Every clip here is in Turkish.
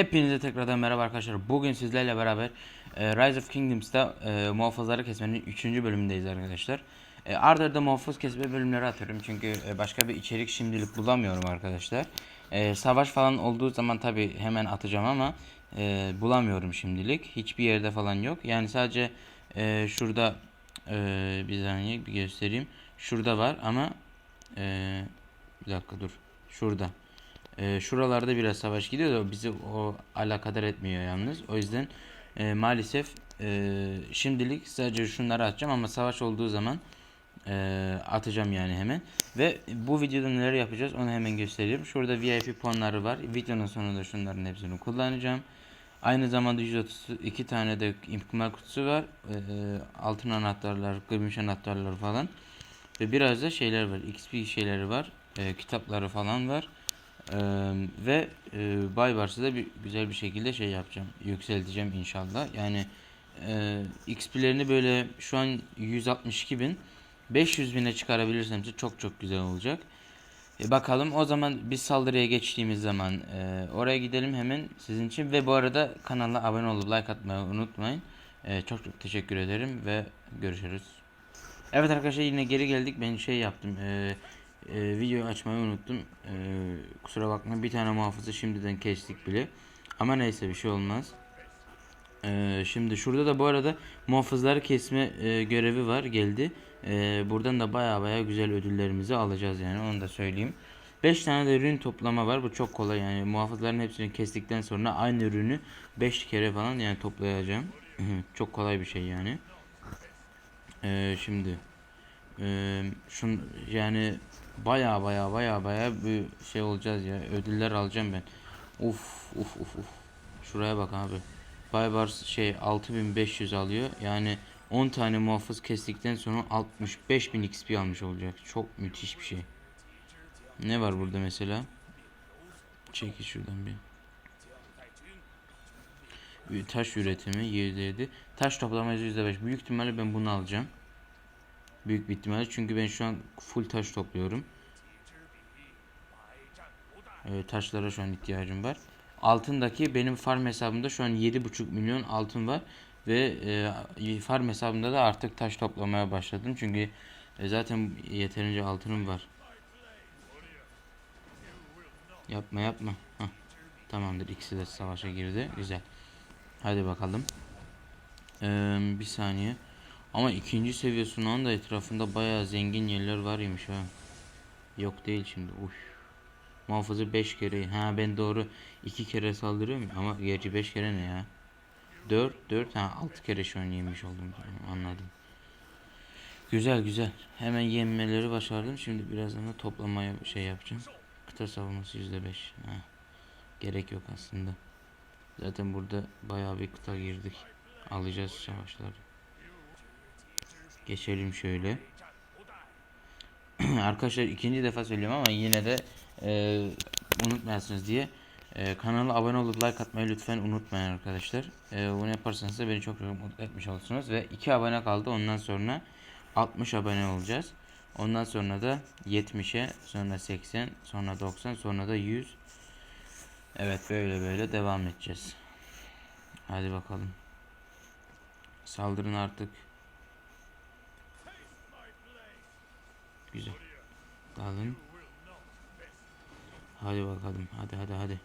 Hepinize tekrardan merhaba arkadaşlar. Bugün sizlerle beraber e, Rise of Kingdoms'ta e, muhafızları kesmenin 3. bölümündeyiz arkadaşlar. E, arda arda muhafız kesme bölümleri atıyorum çünkü e, başka bir içerik şimdilik bulamıyorum arkadaşlar. E, savaş falan olduğu zaman tabi hemen atacağım ama e, bulamıyorum şimdilik. Hiçbir yerde falan yok. Yani sadece e, şurada e, bir saniye bir göstereyim. Şurada var ama e, bir dakika dur. Şurada. Ee, şuralarda biraz savaş gidiyor da bizi o alakadar etmiyor yalnız. O yüzden e, maalesef e, şimdilik sadece şunları atacağım ama savaş olduğu zaman e, atacağım yani hemen. Ve bu videoda neler yapacağız onu hemen göstereyim. Şurada VIP puanları var. Videonun sonunda şunların hepsini kullanacağım. Aynı zamanda 132 tane de imkan kutusu var. E, altın anahtarlar, gümüş anahtarlar falan. Ve biraz da şeyler var. XP şeyleri var. E, kitapları falan var. Ee, ve e, Baybars'ı da bir güzel bir şekilde şey yapacağım. Yükselteceğim inşallah. Yani e, XP'lerini böyle şu an 162 bin 500 bine çıkarabilirsem çok çok güzel olacak. E, bakalım o zaman biz saldırıya geçtiğimiz zaman e, oraya gidelim hemen sizin için. Ve bu arada kanala abone olup like atmayı unutmayın. E, çok çok teşekkür ederim ve görüşürüz. Evet arkadaşlar yine geri geldik. Ben şey yaptım. E, e, video açmayı unuttum. E, kusura bakma bir tane muhafızı şimdiden kestik bile. Ama neyse bir şey olmaz. E, şimdi şurada da bu arada muhafızları kesme e, görevi var geldi. E, buradan da baya baya güzel ödüllerimizi alacağız yani onu da söyleyeyim. 5 tane de ürün toplama var. Bu çok kolay yani muhafızların hepsini kestikten sonra aynı ürünü 5 kere falan yani toplayacağım. çok kolay bir şey yani. E, şimdi e, şun yani baya baya baya baya bir şey olacağız ya. Ödüller alacağım ben. Uf uf uf uf. Şuraya bak abi. Baybars şey 6500 alıyor. Yani 10 tane muhafız kestikten sonra 65000 XP almış olacak. Çok müthiş bir şey. Ne var burada mesela? Çekil şuradan bir. Taş üretimi %7. Taş toplama %5. Büyük ihtimalle ben bunu alacağım. Büyük bir ihtimalle çünkü ben şu an full taş topluyorum. Ee, taşlara şu an ihtiyacım var. Altındaki benim farm hesabımda şu an 7,5 milyon altın var. Ve e, farm hesabımda da artık taş toplamaya başladım. Çünkü e, zaten yeterince altınım var. Yapma yapma. Heh. Tamamdır ikisi de savaşa girdi. Güzel. Hadi bakalım. Ee, bir saniye. Ama ikinci seviye sunağın da etrafında bayağı zengin yerler varmış ha. Yok değil şimdi. Uf. Muhafızı 5 kere. Ha ben doğru 2 kere saldırıyorum ama gerçi 5 kere ne ya? 4 4 ha 6 kere şu an yemiş oldum. Anladım. Güzel güzel. Hemen yenmeleri başardım. Şimdi birazdan da toplamaya şey yapacağım. Kıta savunması %5. Ha. Gerek yok aslında. Zaten burada bayağı bir kıta girdik. Alacağız savaşları. Geçelim şöyle. Arkadaşlar ikinci defa söylüyorum ama yine de e, unutmayasınız diye e, kanala abone olup like atmayı lütfen unutmayın arkadaşlar. E, bunu yaparsanız da beni çok çok mutlu etmiş olursunuz ve 2 abone kaldı. Ondan sonra 60 abone olacağız. Ondan sonra da 70'e, sonra 80, sonra 90, sonra da 100. Evet böyle böyle devam edeceğiz. Hadi bakalım. Saldırın artık. Güzel. Dalın. Hadi bakalım. Hadi hadi hadi.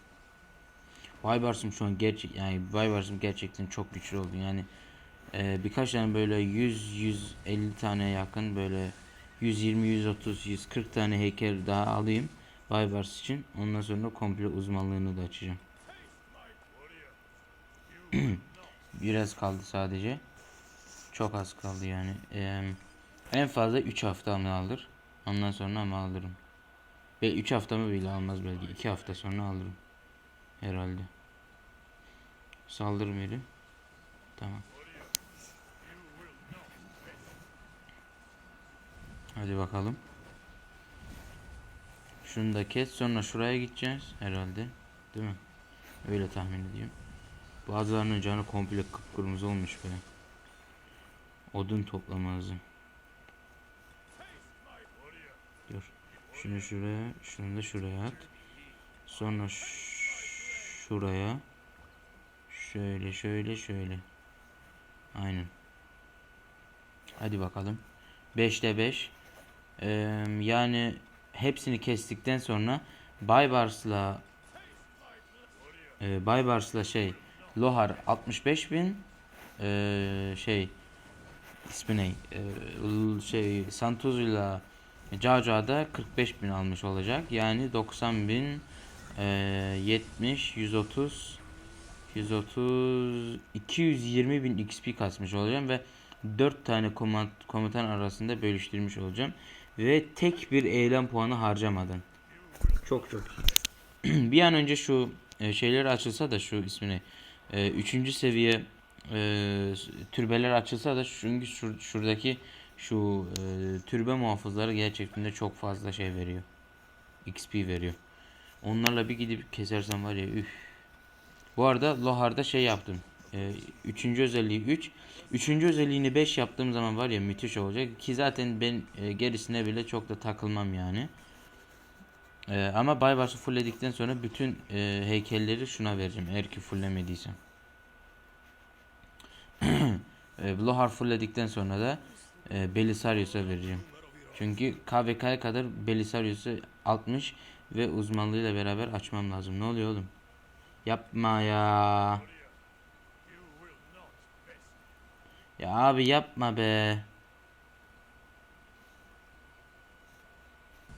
Baybars'ım şu an gerçek yani Baybars'ım gerçekten çok güçlü oldu. Yani e, birkaç tane böyle 100 150 tane yakın böyle 120 130 140 tane heykel daha alayım Baybars için. Ondan sonra komple uzmanlığını da açacağım. Biraz kaldı sadece. Çok az kaldı yani. Ee, en fazla 3 hafta mı alır? Ondan sonra ama alırım. Ve 3 haftamı bile almaz belki. 2 hafta sonra alırım. Herhalde. Saldırım yeri. Tamam. Hadi bakalım. Şunu da kes. Sonra şuraya gideceğiz. Herhalde. Değil mi? Öyle tahmin ediyorum. Bazılarının canı komple kıpkırmızı olmuş be. Odun toplama hızı. Dur. Şunu şuraya, şunu da şuraya at. Sonra şuraya. Şöyle şöyle şöyle. Aynen. Hadi bakalım. 5'te 5. Ee, yani hepsini kestikten sonra Baybars'la e, Baybars'la şey Lohar 65 bin ee, şey ismi ne? L- şey Santuzu'yla Caca'da 45 bin almış olacak. Yani 90 bin ee, 70 130 130 220 bin XP kasmış olacağım ve 4 tane komut, komutan arasında bölüştürmüş olacağım ve tek bir eylem puanı harcamadan. Çok çok iyi. bir an önce şu e, şeyler açılsa da şu ismini 3. seviye e, türbeler açılsa da çünkü şur, şuradaki şu e, türbe muhafızları gerçekten de çok fazla şey veriyor. XP veriyor. Onlarla bir gidip kesersem var ya üf. Bu arada Lohar'da şey yaptım. E, üçüncü özelliği 3. Üçüncü özelliğini 5 yaptığım zaman var ya müthiş olacak. Ki zaten ben e, gerisine bile çok da takılmam yani. E, ama Baybars'ı fullledikten sonra bütün e, heykelleri şuna vereceğim. Eğer ki fullemediysem. e, Lohar fullledikten sonra da e, Belisarius'a vereceğim. Çünkü KVK'ya kadar Belisarius'u 60 ve uzmanlığıyla beraber açmam lazım. Ne oluyor oğlum? Yapma ya. Ya abi yapma be.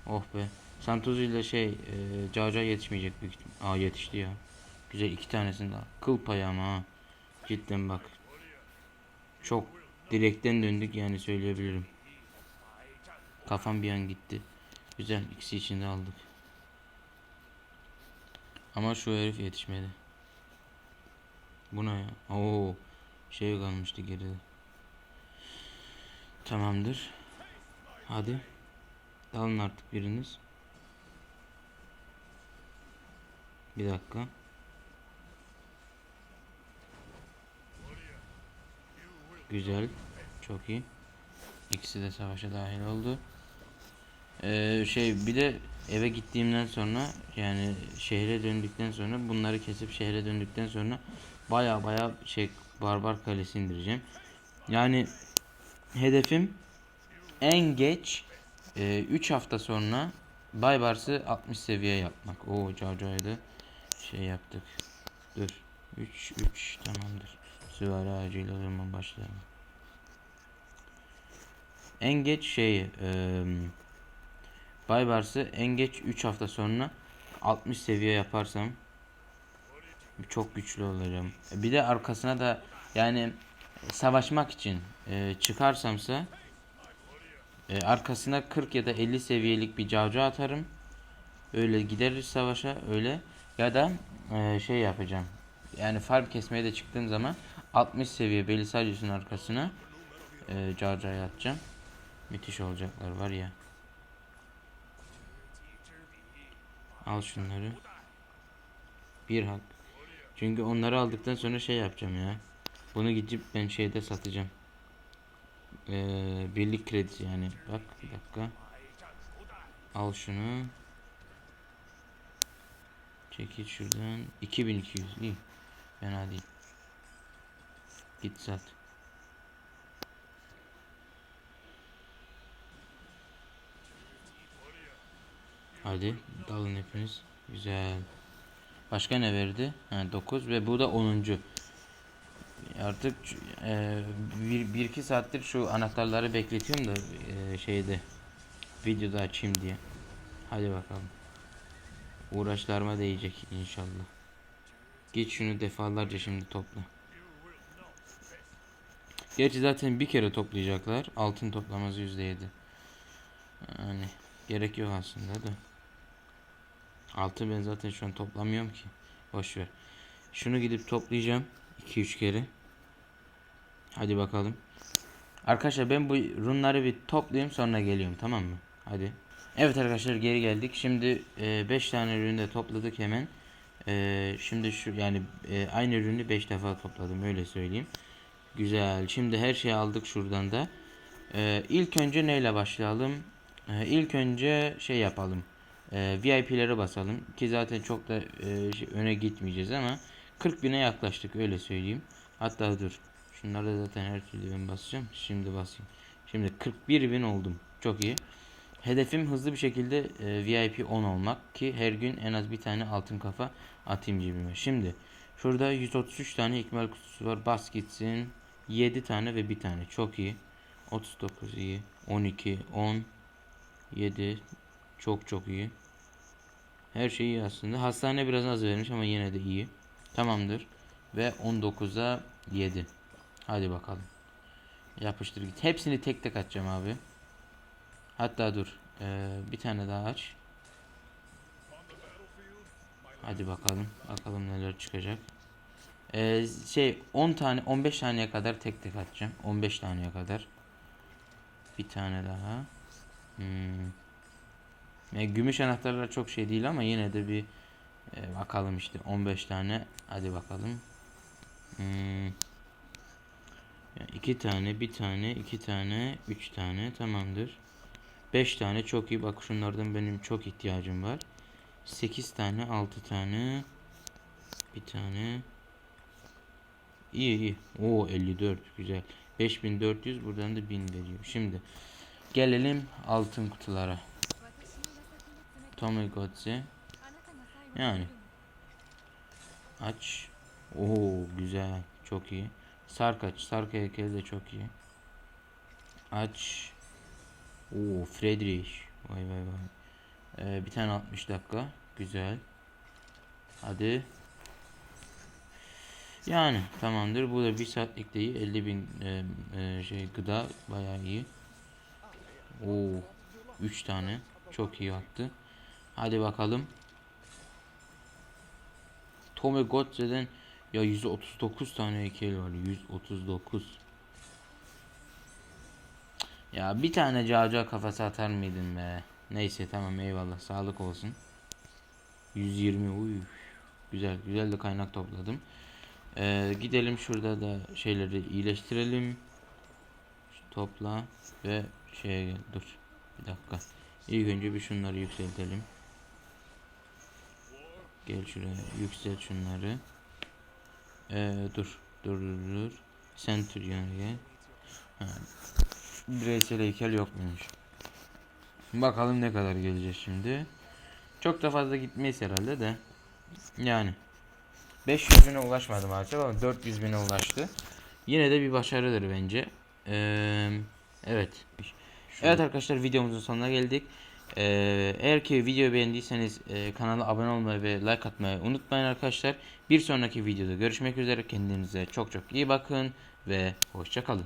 Oh be. Santosu ile şey e, Caca yetişmeyecek büyük ihtimal. Aa yetişti ya. Güzel iki tanesini daha. Kıl payı ama ha. Cidden bak. Çok direkten döndük yani söyleyebilirim. Kafam bir an gitti. Güzel ikisi içinde aldık. Ama şu herif yetişmedi. Bu ne ya? Oo, şey kalmıştı geride. Tamamdır. Hadi. Dalın artık biriniz. Bir dakika. Güzel. Çok iyi. İkisi de savaşa dahil oldu. Ee, şey bir de eve gittiğimden sonra yani şehre döndükten sonra bunları kesip şehre döndükten sonra baya baya şey barbar kalesi indireceğim. Yani hedefim en geç 3 hafta sonra Baybars'ı 60 seviye yapmak. O Cavca'ydı. Şey yaptık. Dur. 3 3 tamamdır. Süvari ağacıyla o başlayalım. En geç şey eee Baybars'ı en geç 3 hafta sonra 60 seviye yaparsam çok güçlü olacağım. Bir de arkasına da yani savaşmak için e, çıkarsamsa e, arkasına 40 ya da 50 seviyelik bir cavcav atarım. Öyle gideriz savaşa öyle ya da e, şey yapacağım. Yani farm kesmeye de çıktığım zaman 60 seviye Belisarius'un arkasına e, cavcav atacağım. Müthiş olacaklar var ya. Al şunları. Bir hak. Çünkü onları aldıktan sonra şey yapacağım ya. Bunu gidip ben şeyde satacağım. Ee, birlik kredisi yani. Bak bir dakika. Al şunu. Çekil şuradan. 2200 iyi. Fena değil. Git sat. Hadi dalın hepiniz. Güzel. Başka ne verdi? Ha, 9 ve bu da 10. Artık e, bir, bir iki saattir şu anahtarları bekletiyorum da e, şeyde videoda açayım diye. Hadi bakalım. Uğraşlarıma değecek inşallah. Git şunu defalarca şimdi topla. Gerçi zaten bir kere toplayacaklar. Altın toplaması %7. Yani gerek yok aslında da. Altı ben zaten şu an toplamıyorum ki. Boş ver. Şunu gidip toplayacağım. 2-3 kere. Hadi bakalım. Arkadaşlar ben bu runları bir toplayayım sonra geliyorum tamam mı? Hadi. Evet arkadaşlar geri geldik. Şimdi 5 tane ürünü de topladık hemen. E, şimdi şu yani e, aynı ürünü 5 defa topladım öyle söyleyeyim. Güzel. Şimdi her şeyi aldık şuradan da. E, ilk önce neyle başlayalım? E, ilk önce şey yapalım. E, VIP'lere basalım ki zaten çok da e, şey- öne gitmeyeceğiz ama 40 bine yaklaştık öyle söyleyeyim. Hatta dur. Şunları zaten her türlü ben basacağım. Şimdi basayım. Şimdi 41 bin oldum. Çok iyi. Hedefim hızlı bir şekilde e, VIP 10 olmak ki her gün en az bir tane altın kafa atayım cebime. Şimdi şurada 133 tane ikmal kutusu var. Bas gitsin. 7 tane ve bir tane. Çok iyi. 39 iyi. 12, 10, 7. Çok çok iyi. Her şey iyi aslında. Hastane biraz az vermiş ama yine de iyi. Tamamdır. Ve 19'a 7. Hadi bakalım. Yapıştır git. Hepsini tek tek açacağım abi. Hatta dur. Ee, bir tane daha aç. Hadi bakalım. Bakalım neler çıkacak. Ee, şey 10 tane 15 taneye kadar tek tek açacağım. 15 taneye kadar. Bir tane daha. Hmm. Yani gümüş anahtarlar çok şey değil ama yine de bir e, bakalım işte 15 tane. Hadi bakalım. Hmm. Yani iki tane, bir tane, iki tane, üç tane tamamdır. 5 tane çok iyi. Bak şunlardan benim çok ihtiyacım var. 8 tane, 6 tane. Bir tane. İyi iyi. Oo 54 güzel. 5400 buradan da 1000 veriyor. Şimdi gelelim altın kutulara. Tommy Godze. Yani aç. Oo güzel. Çok iyi. Sark aç. Sark heykeli de çok iyi. Aç. Oo Friedrich. Vay vay vay. Ee, bir tane 60 dakika. Güzel. Hadi. Yani tamamdır. Bu da bir saatlik değil. 50 bin e, e, şey gıda bayağı iyi. Oo 3 tane. Çok iyi attı. Hadi bakalım. Tome Godze'den ya 139 tane heykel var. 139. Ya bir tane caca kafası atar mıydın be? Neyse tamam eyvallah sağlık olsun. 120 uy. Güzel güzel de kaynak topladım. Ee, gidelim şurada da şeyleri iyileştirelim. Şu topla ve şeye gel. Dur. Bir dakika. İlk önce bir şunları yükseltelim. Gel şuraya yükselt şunları. Ee, dur. Dur dur dur. Centurion'a gel. Ha, bireysel heykel yok muymuş? Bakalım ne kadar gelecek şimdi. Çok da fazla gitmeyiz herhalde de. Yani. 500 bine ulaşmadım artık ama 400 bine ulaştı. Yine de bir başarıdır bence. Ee, evet. Evet arkadaşlar videomuzun sonuna geldik. Ee, eğer ki videoyu beğendiyseniz e, kanala abone olmayı ve like atmayı unutmayın arkadaşlar. Bir sonraki videoda görüşmek üzere. Kendinize çok çok iyi bakın ve hoşça kalın.